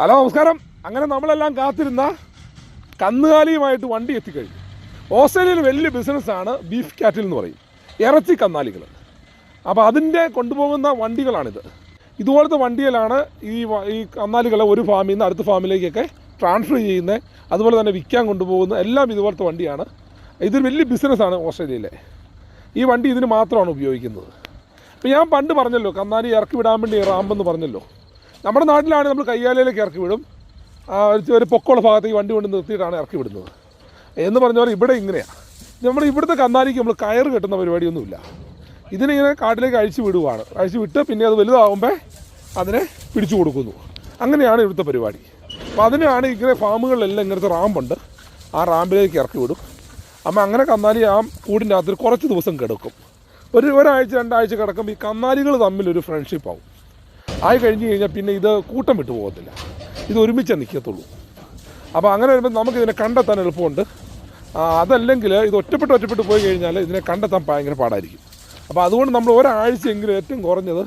Hello നമസ്കാരം. അങ്ങനെ നമ്മളെല്ലാം കാത്തിരുന്ന കന്നുകാലിയുമായിട്ട് വണ്ടി എത്തിക്കഴിഞ്ഞു. ഓസ്ട്രേലിയയിൽ വലിയ ബിസിനസ്സാണ് ബീഫ് കാറ്റിൽ എന്ന് പറയും. ഇറച്ചി കന്നാലികൾ. അപ്പോൾ അതിന്റെ കൊണ്ടുപോകുന്ന വണ്ടികളാണിത്. ഇതുപോലത്തെ വണ്ടിയിലാണ് ഈ ഈ കന്നാലികളെ ഒരു ഫാമിൽ നിന്ന് അടുത്ത ഫാമിലേക്കൊക്കെ ട്രാൻസ്ഫർ ചെയ്യുന്നത് അതുപോലെ തന്നെ വിൽക്കാൻ കൊണ്ടുപോകുന്ന എല്ലാം ഇതുപോലത്തെ വണ്ടിയാണ്. ഇതൊരു വലിയ ബിസിനസ്സാണ് ഓസ്ട്രേലിയയിലെ. ഈ വണ്ടി ഇതിന് മാത്രമാണ് ഉപയോഗിക്കുന്നത്. അപ്പോൾ ഞാൻ പണ്ട് പറഞ്ഞല്ലോ കന്നാലി ഇറക്കി വിടാൻ വേണ്ടി റാമ്പെന്ന് പറഞ്ഞല്ലോ. നമ്മുടെ നാട്ടിലാണ് നമ്മൾ കയ്യാലയിലേക്ക് ഇറക്കി വിടും. ഒരു- പൊക്കമുള്ള ഈ വണ്ടി കൊണ്ട് നിർത്തിയിട്ടാണ് ഇറക്കി വിടുന്നത്. എന്ന് പറഞ്ഞ പോലെ ഇവിടെ ഇങ്ങനെയാണ് നമ്മൾ ഇവിടുത്തെ കന്നാലിക്ക് നമ്മൾ കയറ് കെട്ടുന്ന പരിപാടിയൊന്നുമില്ല. ഇതിനിങ്ങനെ കാട്ടിലേക്ക് അഴിച്ചു വിടുവാണ്. അഴിച്ചു വിട്ട് പിന്നെ അത് വലുതാവുമ്പോൾ അതിനെ പിടിച്ചു കൊടുക്കുന്നു. അങ്ങനെയാണ് ഇവിടുത്തെ പരിപാടി. അപ്പോൾ അതിനാണ് ഇങ്ങനെ ഫാമുകളിലെല്ലാം ഇങ്ങനത്തെ റാമ്പുണ്ട്. ആ റാമ്പിലേക്ക് ഇറക്കി വിടും. അപ്പം അങ്ങനെ കന്നാലി ആ കൂടിന്റെ അകത്ത് കുറച്ച് ദിവസം കിടക്കും. ഒരു ഒരാഴ്ച രണ്ടാഴ്ച കിടക്കുമ്പോൾ ഈ കന്നാലികൾ തമ്മിലൊരു ഫ്രണ്ട്ഷിപ്പ് ആവും. ആയി കഴിഞ്ഞ് കഴിഞ്ഞാൽ പിന്നെ ഇത് കൂട്ടം വിട്ടു പോകത്തില്ല. ഇത് ഒരുമിച്ച് നിൽക്കത്തുള്ളൂ. അപ്പോൾ അങ്ങനെ വരുമ്പോൾ നമുക്കിതിനെ കണ്ടെത്താൻ എളുപ്പമുണ്ട്. അതല്ലെങ്കിൽ ഇത് ഒറ്റപ്പെട്ട് ഒറ്റപ്പെട്ട് പോയി കഴിഞ്ഞാൽ ഇതിനെ കണ്ടെത്താൻ ഭയങ്കര പാടായിരിക്കും. അപ്പോൾ അതുകൊണ്ട് നമ്മൾ ഒരാഴ്ചയെങ്കിലും ഏറ്റവും കുറഞ്ഞത്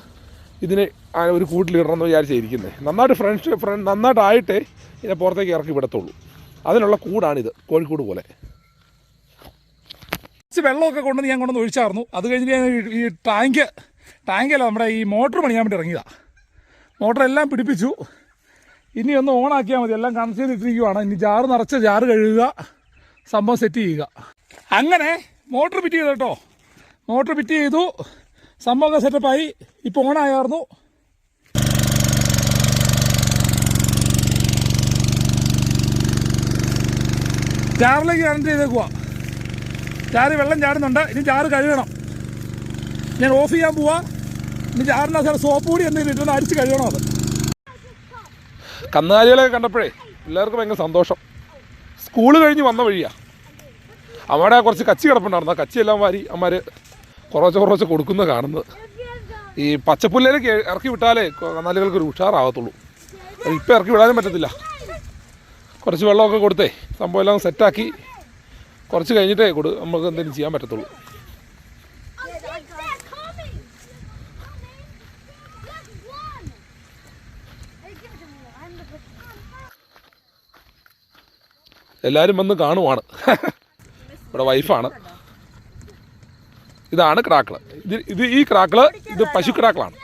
ഇതിനെ ഒരു ഒരു കൂട്ടിലിടണമെന്ന് വിചാരിച്ചിരിക്കുന്നത് നന്നായിട്ട് ഫ്രണ്ട്സ് ഫ്രണ്ട് നന്നായിട്ടായിട്ടേ ഇതിനെ പുറത്തേക്ക് ഇറക്കി വിടത്തുള്ളൂ. അതിനുള്ള കൂടാണിത് കോഴിക്കോട് പോലെ. കുറച്ച് വെള്ളമൊക്കെ കൊണ്ടുവന്ന് ഞാൻ കൊണ്ടുവന്ന് ഒഴിച്ചായിരുന്നു അത് കഴിഞ്ഞിട്ട് ഞാൻ ഈ ടാങ്ക് ടാങ്കല്ല നമ്മുടെ ഈ മോട്ടർ പണിയാൻ വേണ്ടി ഇറങ്ങിയതാണ് മോട്ടർ എല്ലാം പിടിപ്പിച്ചു. ഇനി ഒന്ന് ഓണാക്കിയാൽ മതി. എല്ലാം കണക്ട് ചെയ്തിട്ടിരിക്കുവാണ്. ഇനി ജാറ് നിറച്ച് ജാറ് കഴുകുക. സംഭവം സെറ്റ് ചെയ്യുക. അങ്ങനെ മോട്ടർ ഫിറ്റ് ചെയ്തു കേട്ടോ. മോട്ടർ ഫിറ്റ് ചെയ്തു. സംഭവമൊക്കെ സെറ്റപ്പായി ഇപ്പോൾ ഓണായായിരുന്നു ജാറിലേക്ക് കണക്ട് ചെയ്തേക്കുക ചാറ് വെള്ളം ചാടുന്നുണ്ട്. ഇനി ചാറ് കഴുകണം. ഞാൻ ഓഫ് ചെയ്യാൻ പോവാ. ഇനി ആരെന്നാ സാർ സോപ്പ് കൂടി എന്തെങ്കിലും ഇട്ടൊന്ന് അടിച്ച് കഴിയണോ അത്? കന്നുകാലികളെ കണ്ടപ്പോഴേ എല്ലാവർക്കും ഭയങ്കര സന്തോഷം. സ്കൂൾ കഴിഞ്ഞ് വന്ന വഴിയാ. അവിടെ കുറച്ച് കച്ചി കിടപ്പുണ്ടായിരുന്നു. ആ കച്ചിയെല്ലാം വാരി അമ്മമാർ കുറച്ച് കുറച്ച് കൊടുക്കുന്നത് കാണുന്നത്. ഈ പച്ചപ്പുല്ലിലേക്ക് ഇറക്കി വിട്ടാലേ കന്നാലികൾക്ക് ഒരു ഉഷാറാകത്തുള്ളൂ ഇപ്പം ഇറക്കി വിടാനും പറ്റത്തില്ല. കുറച്ച് വെള്ളമൊക്കെ കൊടുത്തേ. സംഭവം എല്ലാം സെറ്റാക്കി കുറച്ച് കഴിഞ്ഞിട്ടേ കൊടു നമുക്ക് എന്തെങ്കിലും ചെയ്യാൻ പറ്റത്തുള്ളൂ. എല്ലാവരും വന്ന് കാണുവാണ്. ഇവിടെ വൈഫാണ് ഇതാണ് ക്രാക്കിൾ ഇത് ഇത് ഈ ക്രാക്കിൾ ഇത് പശു ക്രാക്കിളാണ്